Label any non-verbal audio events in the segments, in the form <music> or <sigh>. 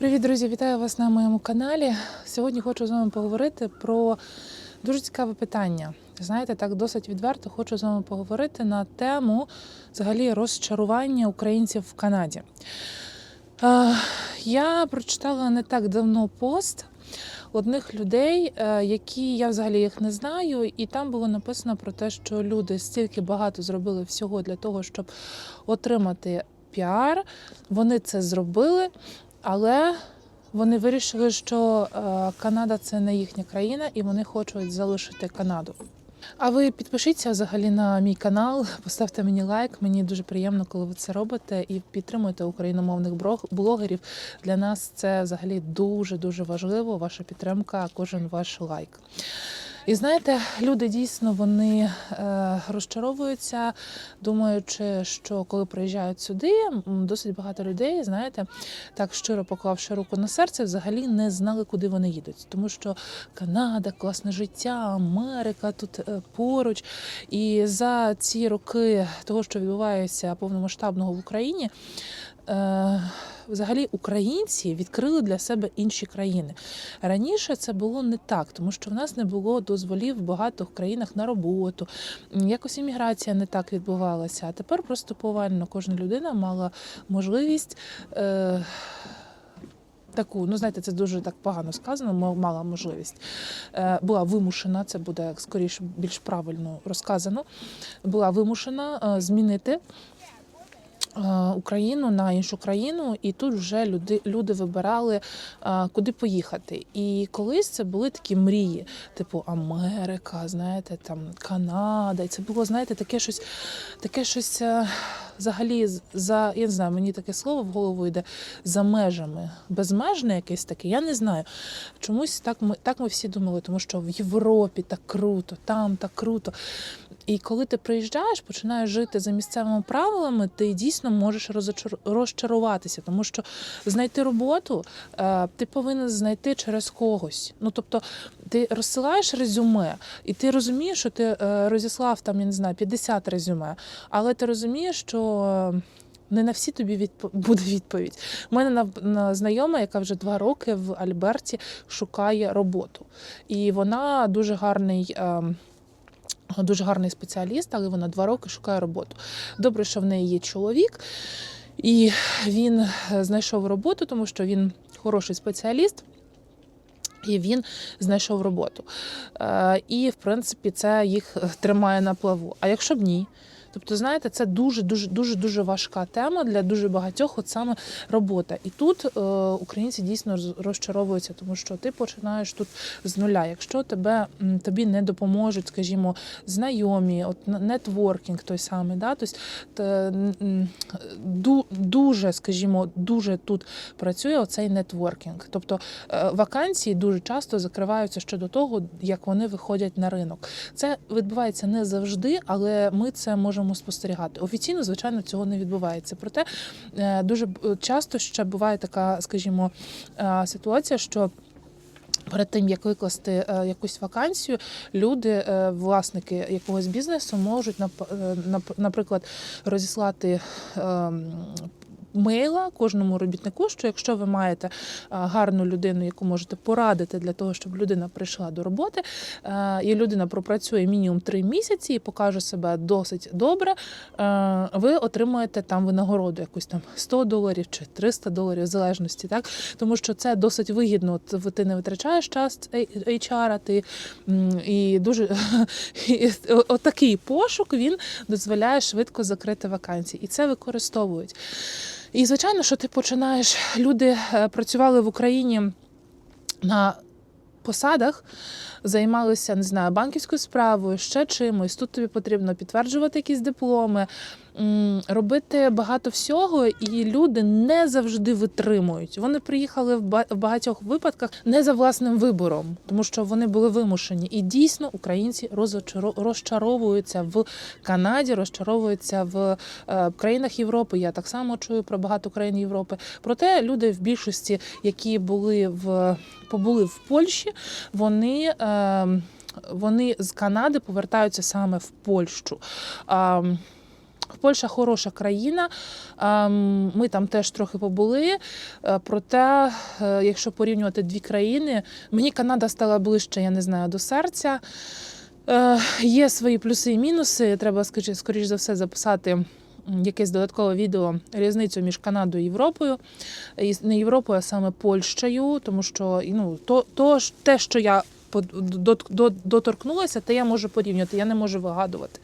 Привіт, друзі! Вітаю вас на моєму каналі. Сьогодні хочу з вами поговорити про дуже цікаве питання. Знаєте, так досить відверто хочу з вами поговорити на тему взагалі розчарування українців в Канаді. Я прочитала не так давно пост одних людей, е, які я взагалі їх не знаю, і там було написано про те, що люди стільки багато зробили всього для того, щоб отримати піар. Вони це зробили, але вони вирішили, що е, Канада це не їхня країна, і вони хочуть залишити Канаду. А ви підпишіться взагалі на мій канал, <laughs> поставте мені лайк. Мені дуже приємно, коли ви це робите, і підтримуйте україномовних блогерів. Для нас це взагалі дуже дуже важливо. Ваша підтримка, кожен ваш лайк. І знаєте, люди дійсно вони е, розчаровуються, думаючи, що коли приїжджають сюди, досить багато людей, знаєте, так щиро поклавши руку на серце, взагалі не знали, куди вони їдуть. Тому що Канада, класне життя, Америка тут е, поруч. І за ці роки того, що відбувається повномасштабного в Україні. Е, Взагалі українці відкрили для себе інші країни. Раніше це було не так, тому що в нас не було дозволів в багатьох країнах на роботу. Якось імміграція не так відбувалася. А тепер просто повально кожна людина мала можливість. Е- Таку, ну знаєте, це дуже так погано сказано, ма- мала можливість. Е, була вимушена, це буде скоріше більш правильно розказано. Була вимушена е, змінити Україну на іншу країну, і тут вже люди, люди вибирали, е, куди поїхати. І колись це були такі мрії, типу Америка, знаєте, там Канада. І це було, знаєте, таке щось, таке щось е, взагалі за я не знаю, мені таке слово в голову йде за межами. Безмежне якесь таке, я не знаю. Чомусь так ми так ми всі думали, тому що в Європі так круто, там так круто. І коли ти приїжджаєш, починаєш жити за місцевими правилами, ти дійсно можеш розочар- розчаруватися, тому що знайти роботу е, ти повинен знайти через когось. Ну тобто, ти розсилаєш резюме, і ти розумієш, що ти е, розіслав там, я не знаю, 50 резюме, але ти розумієш, що. е, Не на всі тобі відп... буде відповідь. У мене на, на знайома, яка вже два роки в Альберті шукає роботу, і вона дуже гарний. ем, Дуже гарний спеціаліст, але вона два роки шукає роботу. Добре, що в неї є чоловік, і він е, знайшов роботу, тому що він хороший спеціаліст. І він знайшов роботу. Е, І, в принципі, це їх е, тримає на плаву. А якщо б ні? Тобто, знаєте, це дуже дуже дуже дуже важка тема для дуже багатьох, от саме робота. І тут е, українці дійсно роз- розчаровуються, тому що ти починаєш тут з нуля. Якщо тебе тобі не допоможуть, скажімо, знайомі, от нетворкінг той самий, да, тобто т- ду- дуже, скажімо, дуже тут працює оцей нетворкінг. Тобто е, вакансії дуже часто закриваються щодо того, як вони виходять на ринок. Це відбувається не завжди, але ми це можемо спостерігати. Офіційно, звичайно, цього не відбувається. Проте е, дуже б- часто ще буває така, скажімо, е, ситуація, що. Перед тим як викласти е, якусь вакансію, люди, е, власники якогось бізнесу, можуть нап- е, нап- наприклад розіслати. Мейла кожному робітнику, що якщо ви маєте гарну людину, яку можете порадити для того, щоб людина прийшла до роботи, е, і людина пропрацює мінімум три місяці і покаже себе досить добре, е, ви отримаєте там винагороду, якусь там 100 доларів чи 300 доларів, в залежності, так тому що це досить вигідно. Ти не витрачаєш час HR, ти і дуже <laughs> і отакий пошук він дозволяє швидко закрити вакансії, і це використовують. І звичайно, що ти починаєш. Люди е, працювали в Україні на посадах, займалися, не знаю, банківською справою, ще чимось. Тут тобі потрібно підтверджувати якісь дипломи, робити багато всього, і люди не завжди витримують. Вони приїхали в ба- багатьох випадках не за власним вибором, тому що вони були вимушені. І дійсно українці розчаровуються в Канаді, розчаровуються в е, країнах Європи. Я так само чую про багато країн Європи. Проте люди в більшості, які були в побули в Польщі, вони. Е, вони з Канади повертаються саме в Польщу. Польща хороша країна. ем, Ми там теж трохи побули. Е, Проте, е, якщо порівнювати дві країни, мені Канада стала ближче, я не знаю, до серця. Е, Є свої плюси і мінуси. Треба, скоріш за все, записати якесь додаткове відео різницю між Канадою і Європою. Не Європою, а саме Польщею, тому що ну, то, то, те, що я доторкнулася, то я можу порівнювати, я не можу вигадувати.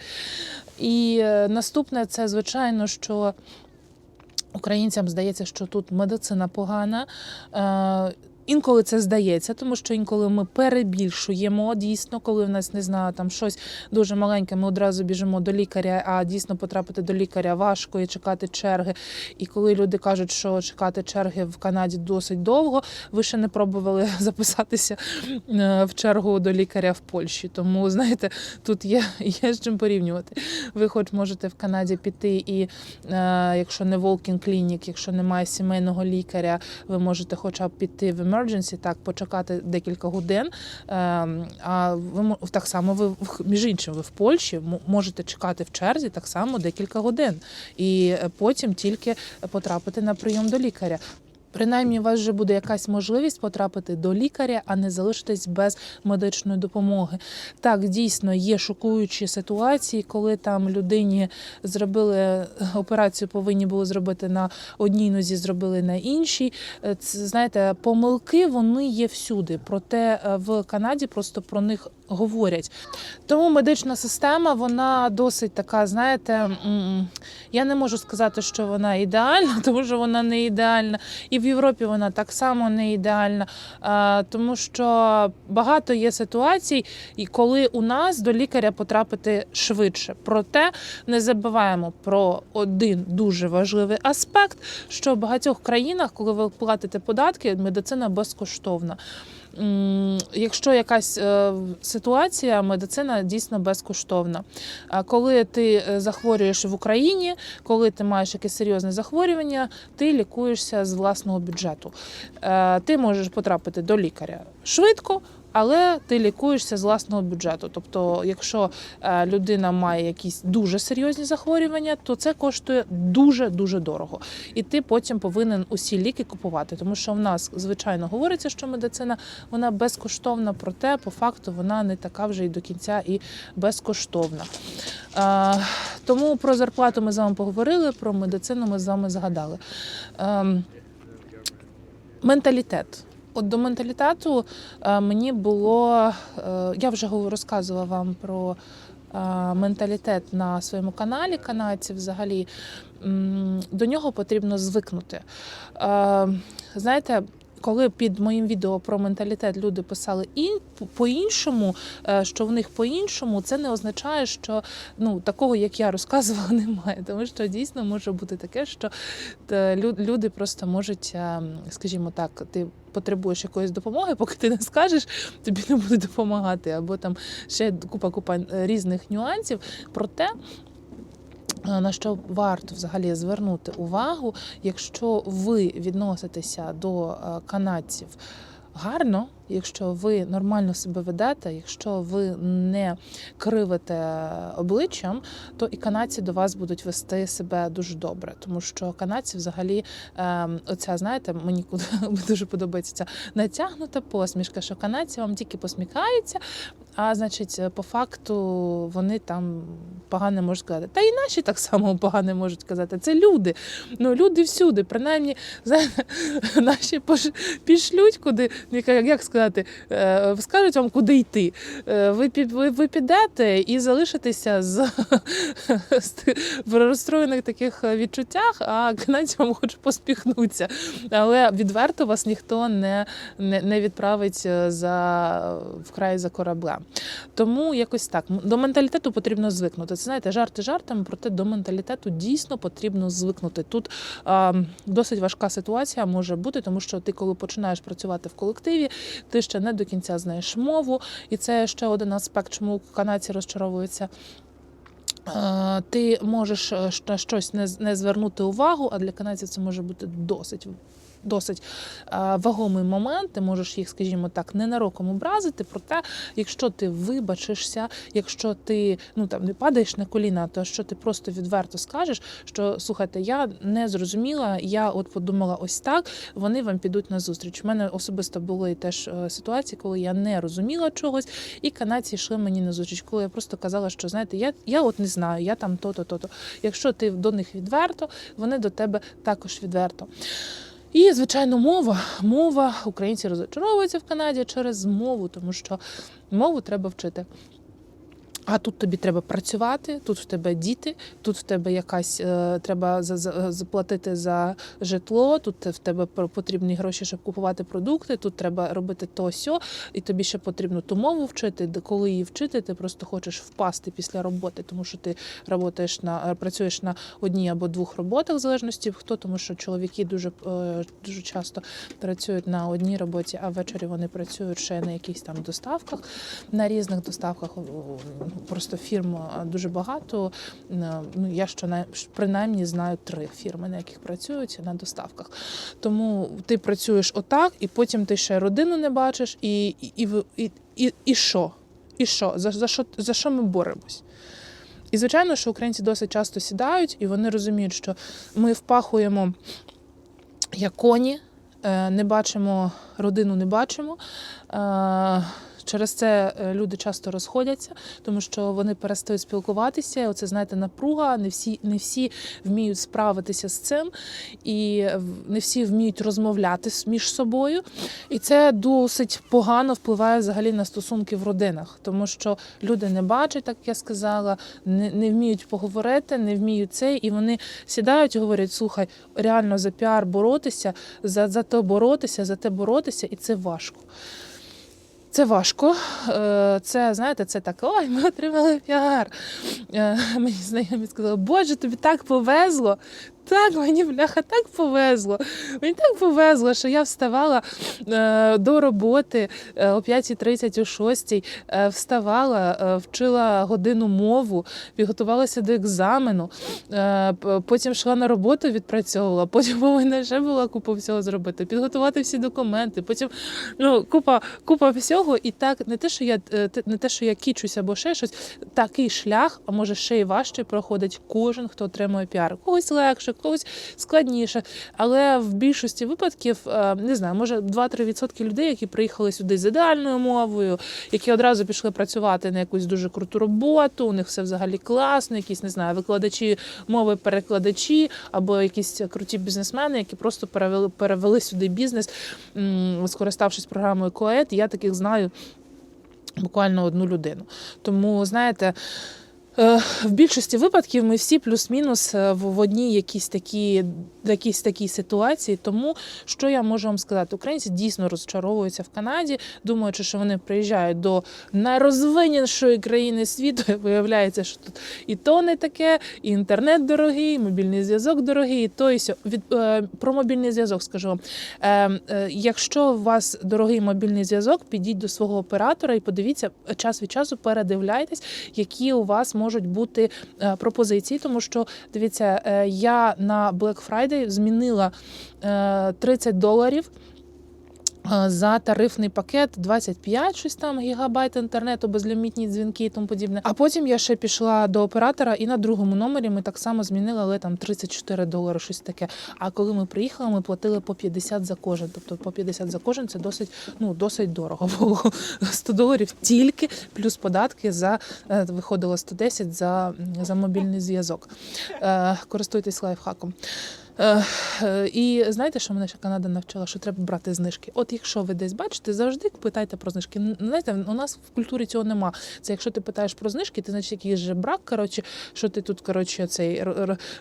І е, наступне це, звичайно, що українцям здається, що тут медицина погана. Інколи це здається, тому що інколи ми перебільшуємо дійсно, коли в нас не знаю, там щось дуже маленьке, ми одразу біжимо до лікаря, а дійсно потрапити до лікаря важко і чекати черги. І коли люди кажуть, що чекати черги в Канаді досить довго, ви ще не пробували <laughs> записатися е, в чергу до лікаря в Польщі. Тому знаєте, тут є, <laughs> є з чим порівнювати. Ви хоч можете в Канаді піти, і е, якщо не Волкін клінік, якщо немає сімейного лікаря, ви можете хоча б піти в emergency, так почекати декілька годин. Е, а ви так само ви між іншим, ви в Польщі можете чекати в черзі так само декілька годин, і е, потім тільки потрапити на прийом до лікаря. Принаймні, у вас вже буде якась можливість потрапити до лікаря, а не залишитись без медичної допомоги. Так, дійсно є шокуючі ситуації, коли там людині зробили операцію, повинні були зробити на одній нозі, зробили на іншій. Це знаєте, помилки вони є всюди. Проте е, в Канаді просто про них говорять. Тому медична система вона досить така, знаєте, я не можу сказати, що вона ідеальна, <laughs> тому що вона не ідеальна. І в Європі вона так само не ідеальна, тому що багато є ситуацій, і коли у нас до лікаря потрапити швидше. Проте не забуваємо про один дуже важливий аспект, що в багатьох країнах, коли ви платите податки, медицина безкоштовна. Якщо якась е, ситуація, медицина дійсно безкоштовна. Коли ти е, захворюєш в Україні, коли ти маєш якесь серйозне захворювання, ти лікуєшся з власного бюджету. Е, Ти можеш потрапити до лікаря швидко. Але ти лікуєшся з власного бюджету. Тобто, якщо е, людина має якісь дуже серйозні захворювання, то це коштує дуже дуже дорого. І ти потім повинен усі ліки купувати. Тому що в нас звичайно говориться, що медицина вона безкоштовна, проте по факту вона не така вже і до кінця і безкоштовна. Е, тому про зарплату ми з вами поговорили, про медицину ми з вами згадали. Ем, менталітет. От до менталітету е, мені було. е, Я вже розказувала вам про е, менталітет на своєму каналі канадців взагалі. До нього потрібно звикнути. Знаєте, коли під моїм відео про менталітет люди писали ін, по-іншому, е, що в них по-іншому, це не означає, що ну, такого, як я розказувала, <laughs> немає. Тому що дійсно може бути таке, що люди просто можуть, е, скажімо так, ти потребуєш якоїсь допомоги, поки ти не скажеш, тобі не будуть допомагати. Або там ще купа-купа е, різних нюансів. Проте. Е, На що варто взагалі звернути увагу, якщо ви відноситеся до е, канадців гарно, якщо ви нормально себе ведете, якщо ви не кривите обличчям, то і канадці до вас будуть вести себе дуже добре, тому що канадці взагалі, ем, оця, знаєте, мені <laughs> дуже подобається ця натягнута посмішка, що канадці вам тільки посміхаються, а значить, по факту вони там погане можуть сказати. Та і наші так само погане можуть казати. Це люди. Ну люди всюди, принаймні, <laughs> наші пош- пішлють куди, як, як сказати, е, скажуть вам, куди йти. Е, Ви, ви, ви підете і залишитеся з, <laughs> в розстроєних таких відчуттях, а канадці вам хоче поспіхнуться. Але відверто вас ніхто не, не, не відправить е, за вкрай за кораблем. Тому якось так. До менталітету потрібно звикнути. Це знаєте, жарти жартами, проте до менталітету дійсно потрібно звикнути. Тут а, досить важка ситуація може бути, тому що ти, коли починаєш працювати в колективі, ти ще не до кінця знаєш мову, і це ще один аспект, чому канадці розчаровуються. Е, Ти можеш е, на щось не, з- не звернути увагу, а для канадців це може бути досить досить е, вагомий момент. Ти можеш їх, скажімо так, ненароком образити. Проте, якщо ти вибачишся, якщо ти ну там не падаєш на коліна, то що ти просто відверто скажеш, що слухайте, я не зрозуміла, я от подумала ось так. Вони вам підуть на зустріч. У мене особисто були теж е, ситуації, коли я не розуміла чогось, і канадці йшли мені на зустріч, коли я просто казала, що знаєте, я, я от не знаю, я там то-то, то-то. Якщо ти до них відверто, вони до тебе також відверто. І, звичайно, мова. Мова українці розочаровуються в Канаді через мову, тому що мову треба вчити. А тут тобі треба працювати, тут в тебе діти, тут в тебе якась е, треба за, за, заплатити за житло, тут в тебе потрібні гроші, щоб купувати продукти, тут треба робити то сьо, і тобі ще потрібно ту мову вчити. Коли її вчити, ти просто хочеш впасти після роботи, тому що ти работаєш на е, працюєш на одній або двох роботах, в залежності хто, тому що чоловіки дуже е, дуже часто працюють на одній роботі, а ввечері вони працюють ще на якихось там доставках, на різних доставках. Просто фірм е, дуже багато. Е, Ну я принаймні знаю три фірми, на яких працюють на доставках. Тому ти працюєш отак, і потім ти ще родину не бачиш, і, і, і, і, і, і що? І що? За, за що? За що ми боремось? І звичайно, що українці досить часто сідають, і вони розуміють, що ми впахуємо як коні, е, не бачимо родину, не бачимо. Через це е, люди часто розходяться, тому що вони перестають спілкуватися. Оце знаєте, напруга. Не всі, не всі вміють справитися з цим, і не всі вміють розмовляти між собою. І це досить погано впливає взагалі на стосунки в родинах, тому що люди не бачать, так я сказала, не, не вміють поговорити, не вміють це, і вони сідають і говорять: слухай, реально за піар боротися, за, за то боротися, за те боротися, і це важко. Це важко. Е, Це, знаєте, це так, ой, ми отримали піар. Е, Мені знайомі сказали, боже, тобі так повезло. Так, мені бляха, так повезло. Мені так повезло, що я вставала е, до роботи е, о 5.30, о 6, е, вставала, е, вчила годину мову, підготувалася до екзамену, е, потім йшла на роботу, відпрацьовувала, потім повинна ще була купу всього зробити, підготувати всі документи, потім ну, купа, купа всього. І так, не те, що я е, не те, що я кічуся або ще щось, такий шлях, а може ще й важче проходить кожен, хто отримує піар. Когось легше, когось складніше. Але в більшості випадків е, не знаю, може 2-3% людей, які приїхали сюди з ідеальною мовою, які одразу пішли працювати на якусь дуже круту роботу. У них все взагалі класно, якісь не знаю, викладачі мови, перекладачі або якісь круті бізнесмени, які просто перевели перевели сюди бізнес, скориставшись програмою Коет. Я таких знаю буквально одну людину. Тому знаєте. Е, В більшості випадків ми всі плюс-мінус е, в одній якійсь такій, якійсь такій ситуації. Тому що я можу вам сказати, українці дійсно розчаровуються в Канаді, думаючи, що вони приїжджають до найрозвиненішої країни світу. <laughs> Виявляється, що тут і то не таке, і інтернет дорогий, і мобільний зв'язок дорогий, і то і сьо. Від е, про мобільний зв'язок скажу вам. Е, е, якщо у вас дорогий мобільний зв'язок, підіть до свого оператора і подивіться час від часу, передивляйтесь, які у вас можуть бути е, пропозиції. Тому що дивіться, е, я на Black Friday змінила е, 30 доларів. За тарифний пакет 25 щось там гігабайт інтернету, безлімітні дзвінки і тому подібне. А потім я ще пішла до оператора, і на другому номері ми так само змінили, але там 34 долари, щось таке. А коли ми приїхали, ми платили по 50 за кожен. Тобто по 50 за кожен це досить, ну досить дорого <laughs> було. 100 доларів тільки плюс податки за е, виходило 110 за, за мобільний зв'язок. Е, Користуйтесь лайфхаком. Е, е, І знаєте, що мене ще Канада навчила, що треба брати знижки. От якщо ви десь бачите, завжди питайте про знижки. Знаєте, у нас в культурі цього нема. Це якщо ти питаєш про знижки, ти значить якийсь жебрак, коротше, що ти тут коротше, цей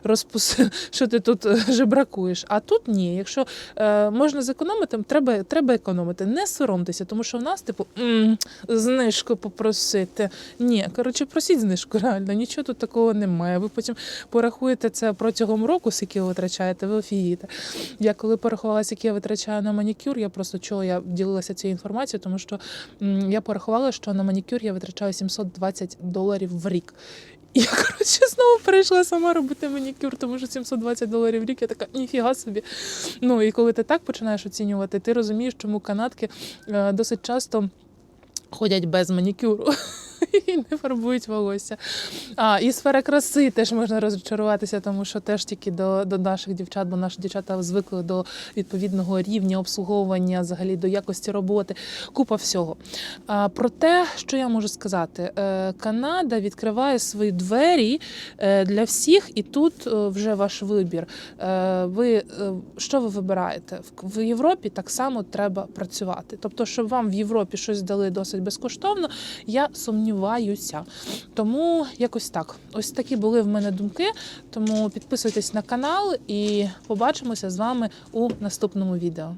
розпус, <laughs> що ти тут е, жебракуєш. А тут ні. Якщо е, можна зекономити, треба, треба економити. Не соромтеся, тому що в нас, типу, «М, знижку попросити. Ні, коротше, просіть знижку, реально, нічого тут такого немає. Ви потім порахуєте це протягом року, скільки ви витрачаєте, ви офігієте. Я коли порахувала, скільки я витрачаю на манікюр, я просто чого я ділилася цією інформацією, тому що я порахувала, що на манікюр я витрачаю 720 доларів в рік. Я коротше знову перейшла сама робити манікюр, тому що 720 доларів в рік. Я така ніфіга собі. Ну і коли ти так починаєш оцінювати, ти розумієш, чому канатки е, досить часто ходять без манікюру. <laughs> І не фарбують волосся. А, і сфера краси теж можна розчаруватися, тому що теж тільки до, до наших дівчат, бо наші дівчата звикли до відповідного рівня обслуговування, взагалі до якості роботи, купа всього. А, про те, що я можу сказати, е, Канада відкриває свої двері е, для всіх, і тут е, вже ваш вибір. Ви що ви вибираєте? В Європі так само треба працювати. Тобто, щоб вам в Європі щось дали досить безкоштовно, я сумніваюся. Тому якось так. Ось такі були в мене думки. Тому підписуйтесь на канал і побачимося з вами у наступному відео.